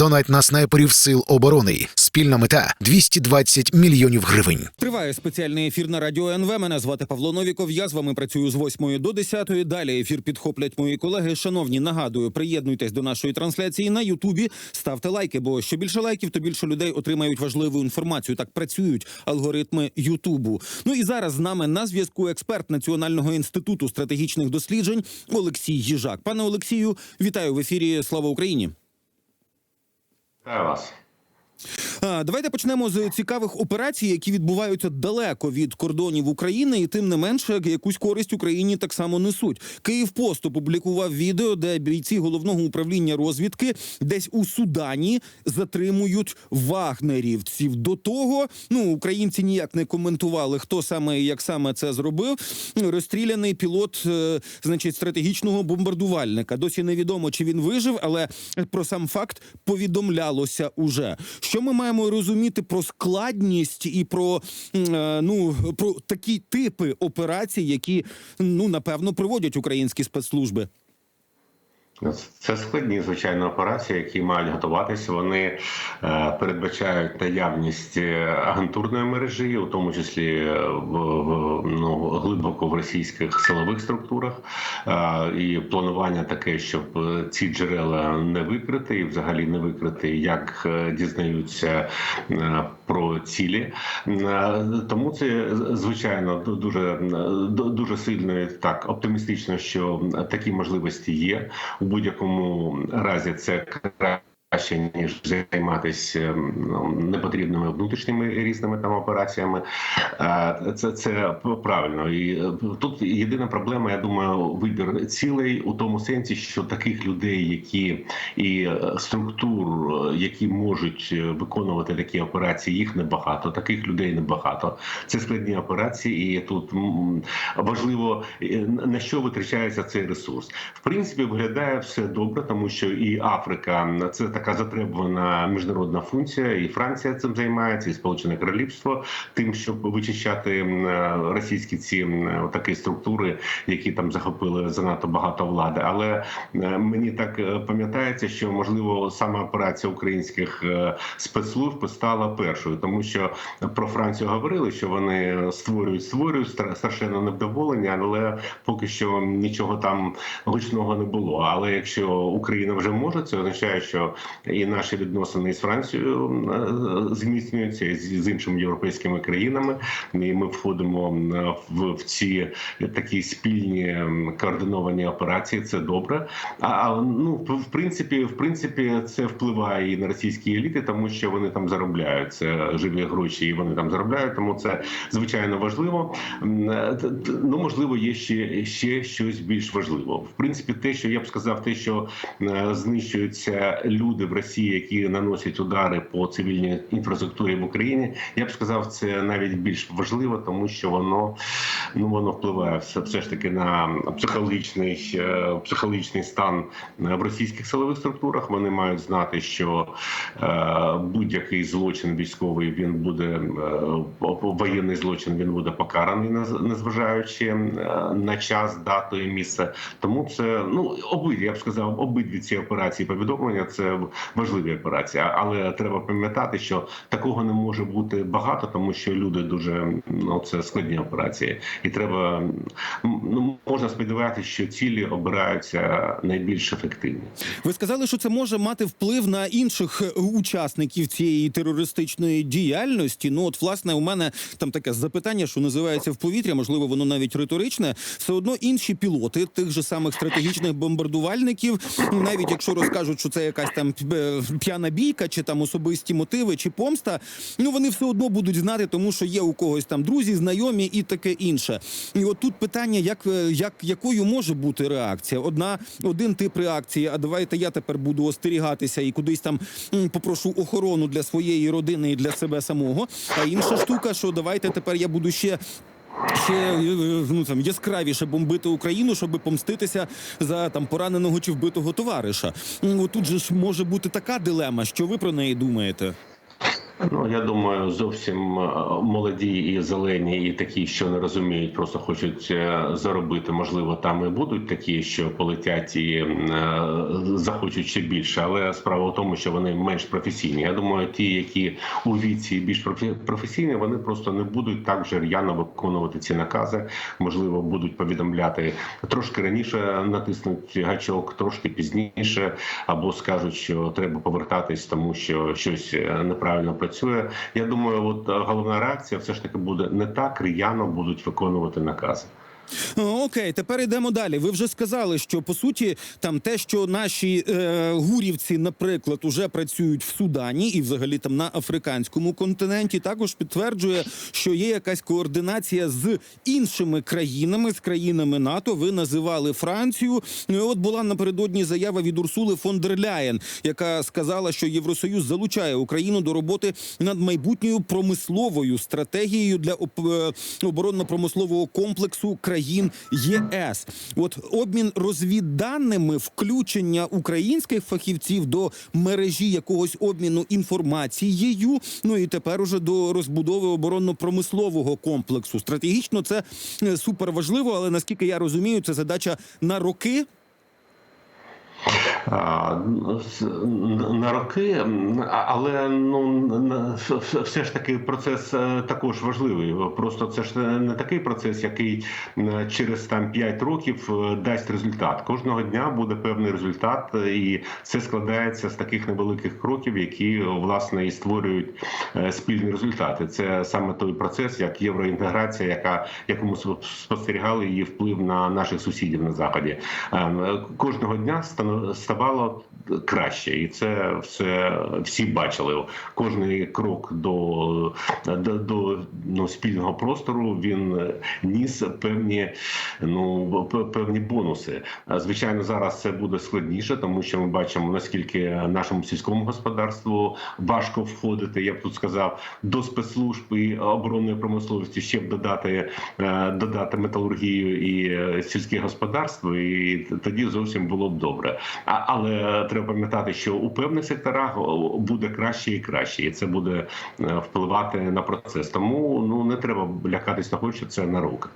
Донать на снайперів сил оборони. Спільна мета 220 мільйонів гривень. Триває спеціальний ефір на радіо НВ. Мене звати Павло Новіков. Я з вами працюю з 8 до 10. Далі ефір підхоплять мої колеги. Шановні, нагадую, приєднуйтесь до нашої трансляції на Ютубі. Ставте лайки, бо що більше лайків, то більше людей отримають важливу інформацію. Так працюють алгоритми Ютубу. Ну і зараз з нами на зв'язку експерт Національного інституту стратегічних досліджень Олексій Їжак. Пане Олексію, вітаю в ефірі. Слава Україні. Вітаю вас. А, Давайте почнемо з цікавих операцій, які відбуваються далеко від кордонів України, і тим не менше якусь користь Україні так само несуть. Київпост опублікував відео, де бійці головного управління розвідки десь у Судані затримують вагнерівців. До того ну українці ніяк не коментували, хто саме і як саме це зробив. Розстріляний пілот, е, значить, стратегічного бомбардувальника. Досі невідомо, чи він вижив, але про сам факт повідомлялося уже. Що ми маємо розуміти про складність і про е, ну про такі типи операцій, які ну напевно проводять українські спецслужби? Це складні звичайно операції, які мають готуватися. Вони е, передбачають наявність е, агентурної мережі, у тому числі е, в, ну глибоко в російських силових структурах, і планування таке, щоб ці джерела не викрити, і взагалі не викрити, як дізнаються про цілі. Тому це звичайно дуже дуже сильно так оптимістично, що такі можливості є будь-якому разі. Це краще ніж займатися ну, непотрібними внутрішніми різними там операціями. Е, Це це правильно. І е, тут єдина проблема, я думаю, вибір цілей у тому сенсі, що таких людей, які і е, структур, е, які можуть е, виконувати такі операції, їх небагато. Таких людей небагато. Це складні операції, і тут важливо е, на що витрачається цей ресурс. В принципі, виглядає все добре, тому що і Африка це така затребувана міжнародна функція, і Франція цим займається, і Сполучене Королівство тим, щоб вичищати е, російські ці м, такі структури, які там захопили занадто багато влади. Але е, мені так е, пам'ятається, що можливо саме операція українських е, спецслужб стала першою, тому що про Францію говорили, що вони створюють, створюють страшенно невдоволення, але поки що нічого там гучного не було. Але якщо Україна вже може, це означає, що і наші відносини з Францією е, зміцнюються і з іншими європейськими країнами, і ми входимо е, в, ці такі спільні координовані операції. Це добре. А ну в принципі, в принципі, це впливає і на російські еліти, тому що вони там заробляють це живі гроші, і вони там заробляють. Тому це звичайно важливо. Е, Ну можливо, є ще, ще щось більш важливо. В принципі, те, що я б сказав, те, що знищуються люди в Росії, які наносять удари по цивільній інфраструктурі в Україні, я б сказав, це навіть більш важливо, тому що воно ну воно впливає все, все ж таки на психологічний е, психологічний стан е, в російських силових структурах. Вони мають знати, що е, будь-який злочин військовий він буде воєнний злочин, він буде покараний, нез- незважаючи на час, дату і місце. Тому це ну обидві, я б сказав, обидві ці операції повідомлення це важливі операції. Але треба пам'ятати, що такого не може бути багато, тому що люди дуже ну це складні операції, і треба ну можна сподіватися, що цілі обираються найбільш ефективні. Ви сказали, що це може мати вплив на інших е, учасників цієї терористичної діяльності. Ну, от, власне, у мене там таке запитання, що називається в повітря, можливо, воно навіть риторичне. Все одно інші пілоти тих же самих стратегічних бомбардувальників, навіть якщо розкажуть, що це якась там п'яна бійка, чи там особисті мотиви, чи помста, ну вони все одно будуть знати, тому що є у когось там друзі, знайомі і таке інше. І от тут питання, як, е, як якою може бути реакція? Одна один тип реакції. А давайте я тепер буду остерігатися і кудись там попрошу охорону для своєї родини і для себе самого. А інша штука, що давайте тепер я буду ще. Ще е, ну там яскравіше бомбити Україну, щоб помститися за там пораненого чи вбитого товариша. Ну Тут же ж може бути така дилема. Що ви про неї думаєте? Ну я думаю, зовсім е, молоді і зелені, і такі, що не розуміють, просто хочуть е, заробити. Можливо, там і будуть такі, що полетять і е, захочуть ще більше. Але справа в тому, що вони менш професійні. Я думаю, ті, які у віці більш професійні, вони просто не будуть так же р'яно виконувати ці накази. Можливо, будуть повідомляти трошки раніше натиснуть гачок, трошки пізніше, або скажуть, що треба повертатись, тому що щось неправильно працює. Я думаю, от е, головна реакція все ж таки буде не так р'яно будуть виконувати накази. Окей, тепер йдемо далі. Ви вже сказали, що по суті там те, що наші е, гурівці, наприклад, уже працюють в Судані і взагалі там на африканському континенті, також підтверджує, що є якась координація з іншими країнами, з країнами НАТО. Ви називали Францію. Ну от була напередодні заява від Урсули фон дер Ляєн, яка сказала, що Євросоюз залучає Україну до роботи над майбутньою промисловою стратегією для е, оборонно-промислового комплексу країн ЄС. От обмін розвідданими, включення українських фахівців до мережі якогось обміну інформацією. Ну і тепер уже до розбудови оборонно-промислового комплексу. Стратегічно це суперважливо, супер важливо, але наскільки я розумію, це задача на роки. На роки, але ну все ж таки процес е, також важливий. Просто це ж не такий процес, який через там 5 років е, дасть результат. Кожного дня буде певний результат, е, і це складається з таких невеликих кроків, які власне і створюють спільні результати. Це саме той процес, як євроінтеграція, яка якому спо- спостерігали її вплив на наших сусідів на заході. Е, Кожного дня стано- ставало краще, і це все всі бачили. Кожний крок до, до, до ну, спільного простору він ніс певні ну певні бонуси. Звичайно, зараз це буде складніше, тому що ми бачимо наскільки нашому сільському господарству важко входити. Я б тут сказав до спецслужб і оборонної промисловості ще б додати е, додати металургію і е, сільське господарство, і тоді зовсім було б добре. Але треба пам'ятати, що у певних секторах буде краще і краще, і це буде е, впливати на процес. Тому ну не треба лякатись того, що це на руки.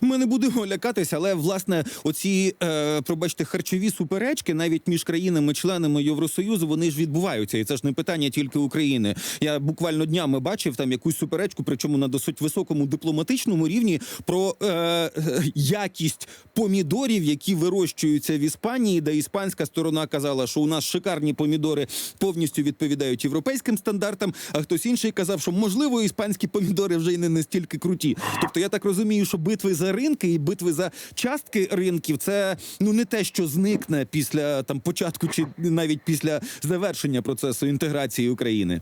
Ми не будемо лякатися, але власне оці е, пробачте харчові суперечки навіть між країнами-членами Євросоюзу вони ж відбуваються, і це ж не питання тільки України. Я буквально днями бачив там якусь суперечку, причому на досить високому дипломатичному рівні про е, якість помідорів, які вирощуються в Іспанії, де іспанська сторона казала, що у нас шикарні помідори повністю відповідають європейським стандартам. А хтось інший казав, що можливо іспанські помідори вже й не настільки круті. Тобто я так розумію, що битви за ринки і битви за частки ринків це ну не те, що зникне після там початку чи навіть після завершення процесу інтеграції України.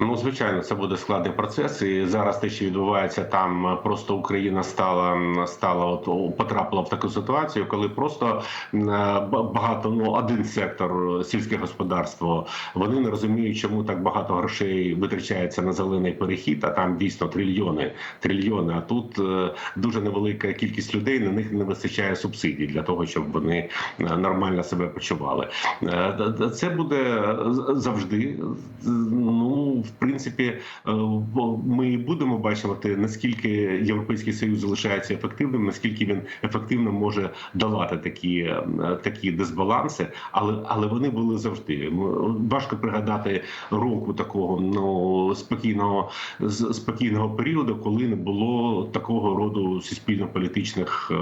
Ну, звичайно, це буде складний процес, і зараз те, що відбувається там, просто Україна стала стала от потрапила в таку ситуацію, коли просто е, ба- багато ну один сектор е, сільське господарство. Вони не розуміють, чому так багато грошей витрачається на зелений перехід. А там дійсно трильйони, трильйони. А тут е, дуже невелика кількість людей. На них не вистачає субсидій для того, щоб вони нормально себе почували. Це буде завжди. Ну в принципі, е, ми будемо бачити, наскільки європейський союз залишається ефективним, наскільки він ефективно може долати такі, е, такі дисбаланси, але але вони були завжди. Важко пригадати року такого ну спокійного спокійного періоду, коли не було такого роду суспільно-політичних е,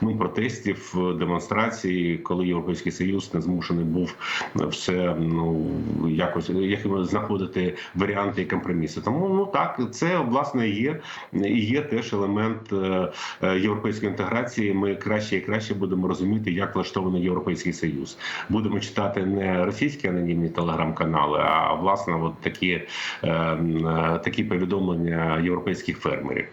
ну протестів, демонстрацій, коли європейський союз не змушений був все ну якось якими знаходити варіанти і компроміси. Тому ну так це власне є і є теж елемент е, е, європейської інтеграції. Ми краще і краще будемо розуміти, як влаштований європейський союз. Будемо читати не російські анонімні телеграм-канали, а власне от такі, е, такі повідомлення європейських фермерів.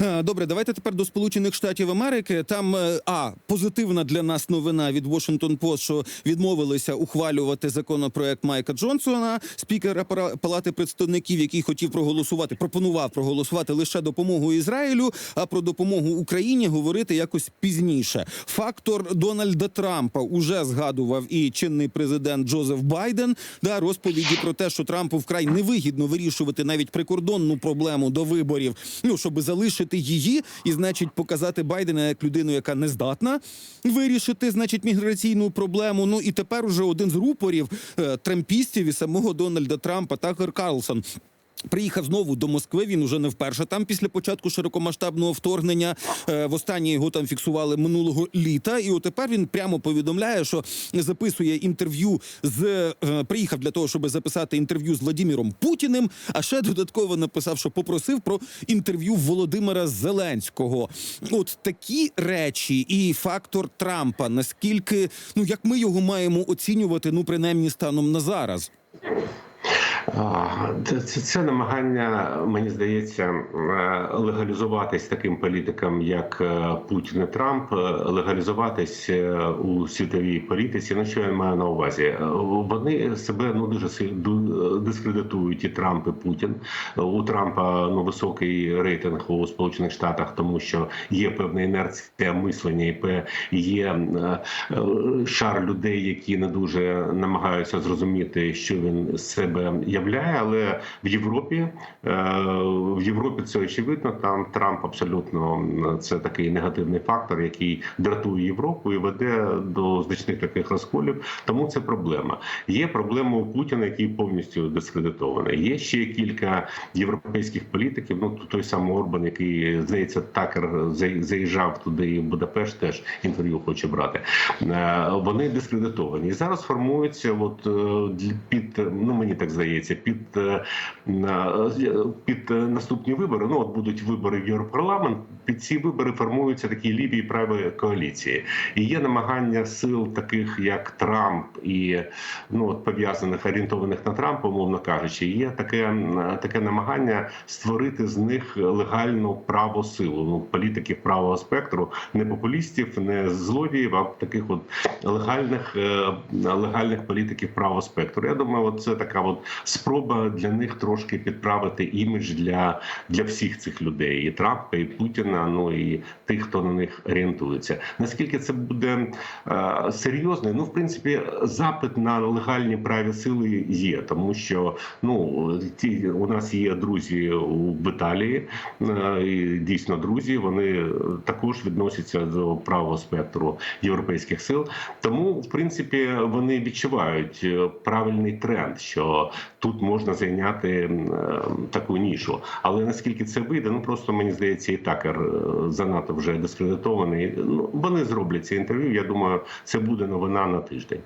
Е, Добре, давайте тепер до Сполучених Штатів Америки. Там е, а позитивна для нас новина від Washington Post, що відмовилися ухвалювати законопроект Майка Джонсона, спікера Палати представників, який хотів проголосувати, пропонував проголосувати лише допомогу Ізраїлю, а про допомогу Україні говорити якось пізніше. Фактор Дональда Трампа уже згадував і чинний президент Джозеф Байден. Да, розповіді про те, що Трампу вкрай невигідно вирішувати навіть прикордонну проблему до виборів, ну щоб залишити її, і значить показати Байдена як людину, яка не здатна вирішити, значить, міграційну проблему. Ну і тепер уже один з рупорів е, трампістів і самого Дональда Трампа, Такер Карлсон. Приїхав знову до Москви. Він уже не вперше там після початку широкомасштабного вторгнення. Е, Востаннє його там фіксували минулого літа. І отепер він прямо повідомляє, що записує інтерв'ю з е, приїхав для того, щоб записати інтерв'ю з Владіміром Путіним. А ще додатково написав, що попросив про інтерв'ю Володимира Зеленського. От такі речі і фактор Трампа. Наскільки ну як ми його маємо оцінювати? Ну принаймні станом на зараз. Це, це, намагання, мені здається, легалізуватись таким політикам, як е, Путін і Трамп, е, легалізуватись е, у світовій політиці. Ну що я маю на увазі? Вони себе ну дуже дискредитують і Трамп, і Путін. У Трампа ну високий рейтинг у Сполучених Штатах, тому що є певна інерція мислення, і є шар людей, які не дуже намагаються зрозуміти, що він з себе являє. Але в Європі е, в Європі це очевидно. Там Трамп абсолютно це такий негативний фактор, який дратує Європу і веде до значних таких розколів. Тому це проблема. Є проблема у Путіна, який повністю дискредитований. Є ще кілька європейських політиків. Ну той самий Орбан, який здається, такер заїжджав туди і в Будапешт, теж інтерв'ю хоче брати. Е, Вони дискредитовані. І зараз формуються, от е, під ну мені так здається, під е, під е, наступні вибори. Ну от будуть вибори в Європарламент. Під ці вибори формуються такі ліві і праві коаліції. І є намагання сил, таких як Трамп, і ну от пов'язаних орієнтованих на Трампа, умовно кажучи, є таке таке намагання створити з них легальну праву силу. Ну політиків правого спектру, не популістів, не злодіїв, а таких от легальних е, легальних політиків правого спектру. Я думаю, от це така от спроба для них трошки підправити імідж для, для всіх цих людей, і Трампа, і Путіна. Ну і тих, хто на них орієнтується. Наскільки це буде е, серйозно? Ну, в принципі, запит на легальні праві сили є, тому що ну ті у нас є друзі в Італії, е, і дійсно друзі. Вони також відносяться до правого спектру європейських сил. Тому, в принципі, вони відчувають е, правильний тренд, що тут можна зайняти е, таку нішу. Але наскільки це вийде, ну просто мені здається, і такер е, занадто вже дискредитований. Ну вони зроблять це інтерв'ю. Я думаю, це буде новина на тиждень.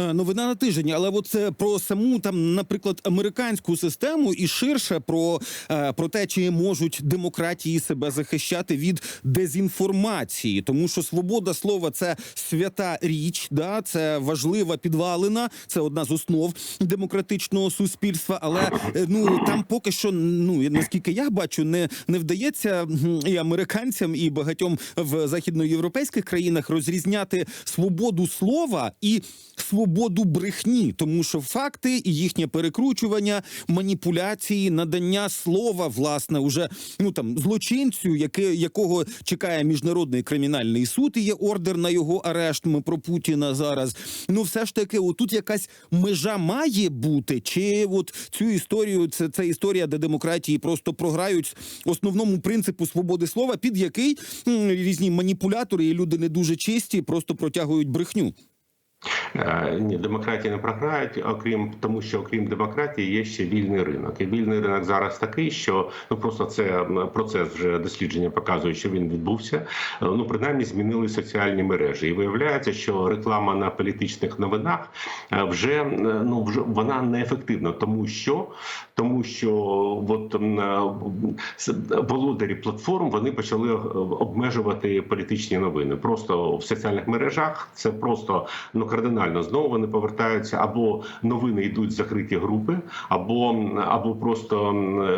Е, Новина на тиждень, але от про саму там, наприклад, американську систему і ширше про, е, про те, чи можуть демократії себе захищати від дезінформації, тому що свобода слова це свята річ, да це важлива підвалина, це одна з основ демократичного суспільства. Але е, ну там поки що, ну наскільки я бачу, не, не вдається і американцям, і багатьом в західноєвропейських країнах розрізняти свободу слова і свободу брехні, тому що факти і їхнє перекручування, маніпуляції, надання слова, власне, уже ну там злочинцю, яке, якого чекає міжнародний кримінальний суд, і є ордер на його арешт. Ми про Путіна зараз. Ну, все ж таки, отут якась межа має бути, чи от цю історію, це, це історія, де демократії просто програють основному принципу свободи слова, під який м, різні маніпулятори і люди не дуже чисті, просто протягують брехню. Е, Ні, демократії не програють, окрім тому, що окрім демократії є ще вільний ринок. І вільний ринок зараз такий, що ну просто це процес вже дослідження показує, що він відбувся. Е, Ну принаймні змінили соціальні мережі, і виявляється, що реклама на політичних новинах е, вже ну вже вона неефективна, тому що тому що от володарі платформ вони почали обмежувати політичні новини. Просто в соціальних мережах це просто ну кардинально. Знову вони повертаються або новини йдуть закриті групи, або або просто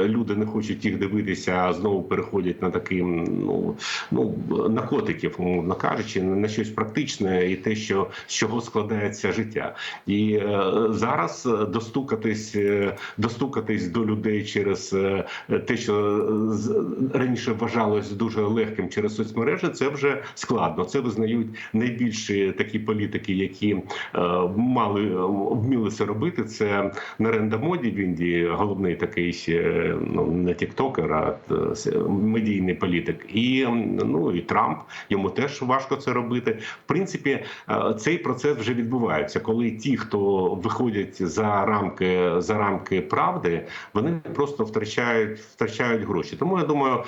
люди не хочуть їх дивитися, а знову переходять на такі ну ну наркотиків, умовно кажучи, на щось практичне і те, що з чого складається життя. І е, зараз достукатись, е, достукатись до людей через е, те, що е, раніше вважалось дуже легким через соцмережі, це вже складно. Це визнають найбільші такі політики, які е, мали е, вміли це робити. Це Наренда Моді в Індії, головний такий ну не тіктокер, а е, медійний політик, і ну і Трамп йому теж важко це робити. В принципі, цей процес вже відбувається, коли ті, хто виходять за рамки за рамки правди, вони просто втрачають втрачають гроші. Тому я думаю,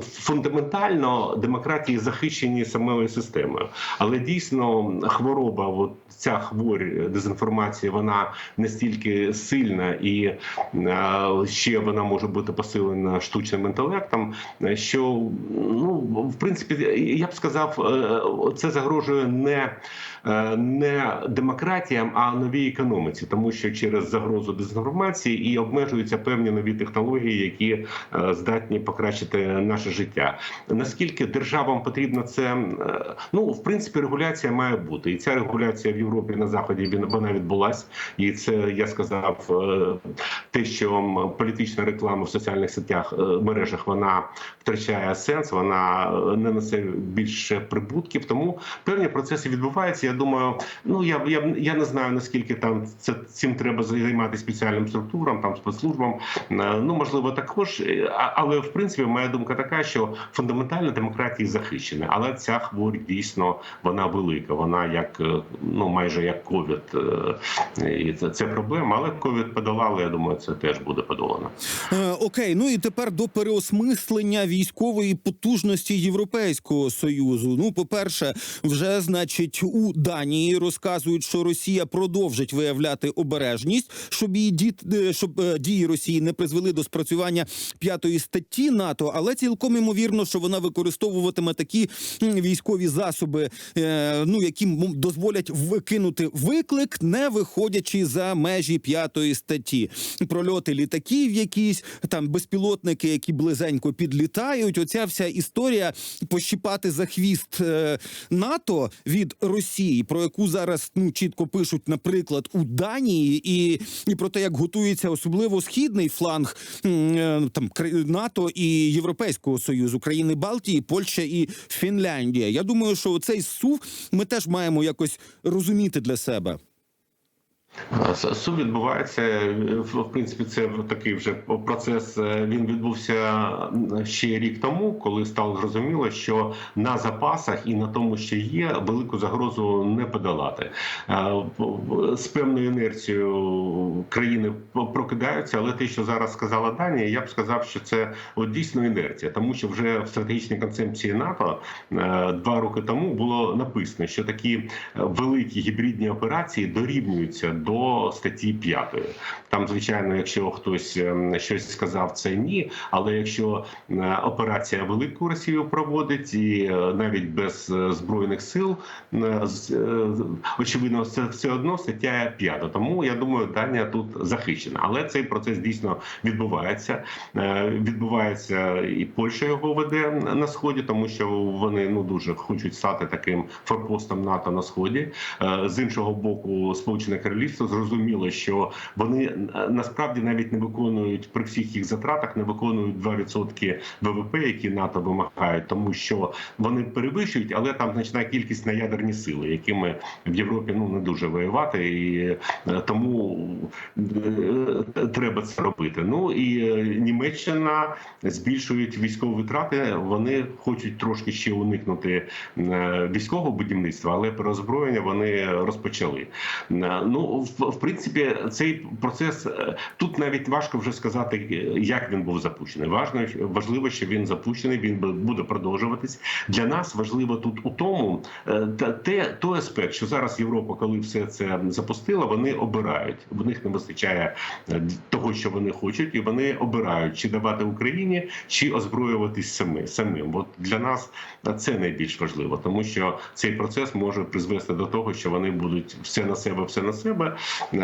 фундаментально демократії захищені самою системою, але дійсно хвороба, от ця хворь дезінформації, вона настільки сильна і е, ще вона може бути посилена штучним інтелектом. е, Що ну в принципі я б сказав, е, це загрожує не, е, не демократіям, а новій економіці, тому що через загрозу дезінформації і обмежуються певні нові технології, які е, здатні покращити наше життя. Наскільки державам потрібно це? е, Ну в принципі, регуляція має бути, і ця регуляція в Європі на заході він- вона відбулась, і це я сказав е, те, що політична реклама в соціальних сетях е, мережах вона втрачає сенс, вона е, не несе більше прибутків. Тому певні процеси відбуваються. Я думаю, ну я я, я не знаю наскільки там це цим треба займатися спеціальним структурам, там спецслужбам. Ну можливо, також, але в принципі моя думка така, що фундаментальна демократія захищена, але ця хворь дійсно вона велика. Вона як ну майже як ковід, Е, і це, це проблема. Але ковід подолали. Я думаю, це теж буде подолано. Е, окей, ну і тепер до переосмислення військової потужності Європейського союзу. Ну, по-перше, вже значить у Данії розказують, що Росія продовжить виявляти обережність, щоб її діт, е, щоб е, дії Росії не призвели до спрацювання п'ятої статті НАТО, але цілком імовірно, що вона використовуватиме такі військові засоби, ну які м- дозволять викинути виклик, не виходячи за межі п'ятої статті. Прольоти літаків, якісь там безпілотники, які близенько підлітають. Оця вся історія пощіпати за хвіст е, НАТО від Росії, про яку зараз ну чітко пишуть, наприклад, у Данії, і, і про те, як готується особливо східний фланг е, там НАТО і Європейського союзу, країни Балтії, Польща і Фінляндія. Я думаю, що цей сув ми теж маємо якось розуміти для себе. С- Суд відбувається в в принципі. Це такий вже процес. е, Він відбувся ще рік тому, коли стало зрозуміло, що на запасах і на тому, що є, велику загрозу не подолати. Е, З певною інерцією країни прокидаються, але те, що зараз сказала Данія, я б сказав, що це от дійсно інерція, тому що вже в стратегічній концепції НАТО е, два роки тому було написано, що такі е, великі гібридні операції дорівнюються до статті 5. Там, звичайно, якщо хтось е, щось сказав, це ні. Але якщо е, операція велику Росію проводить, і е, навіть без е, збройних сил, очевидно, це все одно стаття 5. Тому я думаю, Данія тут захищена. Але цей процес дійсно відбувається. Відбувається і Польща його веде на сході, тому що вони ну дуже хочуть стати таким форпостом НАТО на сході. З іншого боку, Сполучене Королівство зрозуміло, що вони е, насправді навіть не виконують при всіх їх затратах, не виконують 2% ВВП, які НАТО вимагають, тому що вони перевищують, але там значна кількість на ядерні сили, якими в Європі ну не дуже воювати, і е, тому е, треба це робити. Ну і Німеччина збільшують військові витрати. Вони хочуть трошки ще уникнути військового будівництва, але переозброєння вони розпочали. Ну в, в принципі, цей процес е, тут навіть важко вже сказати, е, як він був запущений. Важно важливо, що він запущений. Він бу- буде продовжуватись. Для нас важливо тут у тому, е, те той аспект, що зараз Європа, коли все це запустила, вони обирають. В них не вистачає того, що вони хочуть, і вони обирають чи давати Україні, чи озброюватись самі самим. От для нас це найбільш важливо, тому що цей процес може призвести до того, що вони будуть все на себе, все на себе.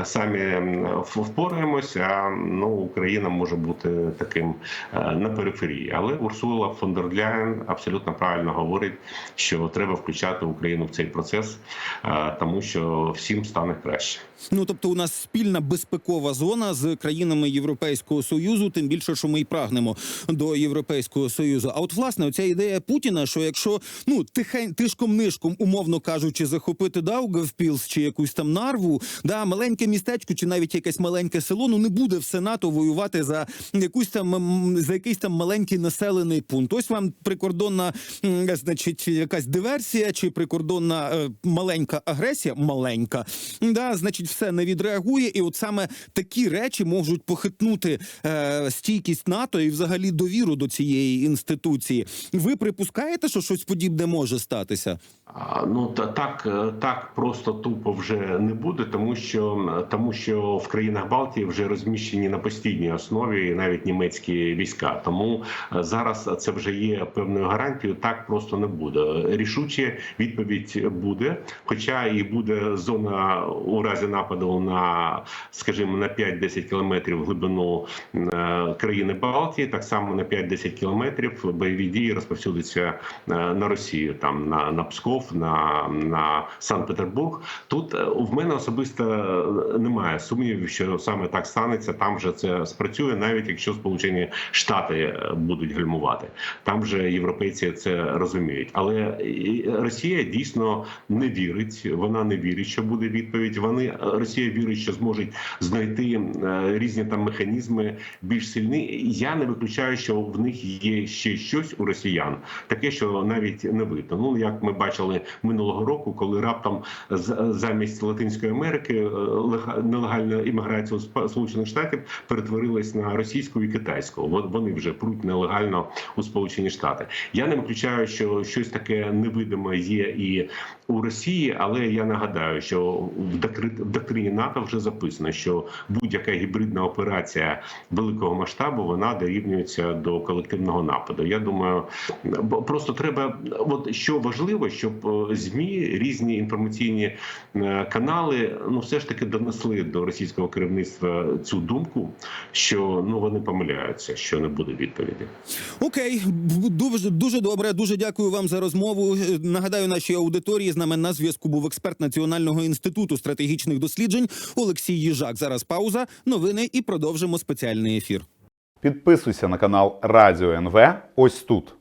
Самі м, в- впораємось, а ну Україна може бути таким е, на периферії. Але Урсула фон дер Ляєн абсолютно правильно говорить, що треба включати Україну в цей процес, е, тому що всім стане краще. Ну тобто, у нас спільна безпекова зона з країнами Європейського союзу, тим більше, що ми і прагнемо до Європейського союзу. А от власне оця ідея Путіна, що якщо ну тихень тишком нишком, умовно кажучи, захопити Даугавпілс чи якусь там нарву, да маленьке містечко, чи навіть якесь маленьке село, ну не буде все НАТО воювати за якусь там за якийсь там маленький населений пункт. Ось вам прикордонна, значить, якась диверсія чи прикордонна е, маленька агресія, маленька, да, значить, все не відреагує, і от саме такі речі можуть похитнути е, стійкість НАТО і взагалі довіру до цієї інституції. Ви припускаєте, що щось подібне може статися? А, Ну та так, е, так просто тупо вже не буде, тому що тому що в країнах Балтії вже розміщені на постійній основі навіть німецькі війська. Тому е, зараз це вже є певною гарантією. Так просто не буде. Рішуче відповідь буде, хоча і буде зона у разі нападу на, скажімо, на 5-10 кілометрів глибину е, країни Балтії, так само на 5-10 кілометрів бойові дії розповсюдяться е, на Росію, там на, на Псков, на, на Санкт-Петербург. Тут в мене особисто немає сумнівів, що саме так станеться. Там же це спрацює, навіть якщо Сполучені Штати е, будуть гальмувати. Там вже європейці це розуміють. Але Росія дійсно не вірить. Вона не вірить, що буде відповідь. Вони Росія вірить, що зможуть знайти е, різні там механізми більш сильні. Я не виключаю, що в них є ще щось у росіян, таке, що навіть не видно. Ну як ми бачили минулого року, коли раптом замість Латинської Америки е, нелегальна імміграція Сп- Сполучених Штатів перетворилась на російську і китайську. Вони вже пруть нелегально у Сполучені Штати. Я не виключаю, що щось таке невидиме є і у Росії, але я нагадаю, що в доктрині НАТО вже записано, що будь-яка гібридна операція великого масштабу вона дорівнюється до колективного нападу. Я думаю, просто треба, от що важливо, щоб е, змі різні інформаційні е, канали, ну все ж таки донесли до російського керівництва цю думку, що ну вони помиляються, що не буде відповіді. Окей, дуже дуже добре. Дуже дякую вам за розмову. Е, Нагадаю, нашій аудиторії з нами на зв'язку був експерт Національного інституту стратегічних досліджень Олексій Їжак. Зараз пауза, новини і продовжимо спеціальний ефір. Підписуйся на канал Радіо НВ ось тут.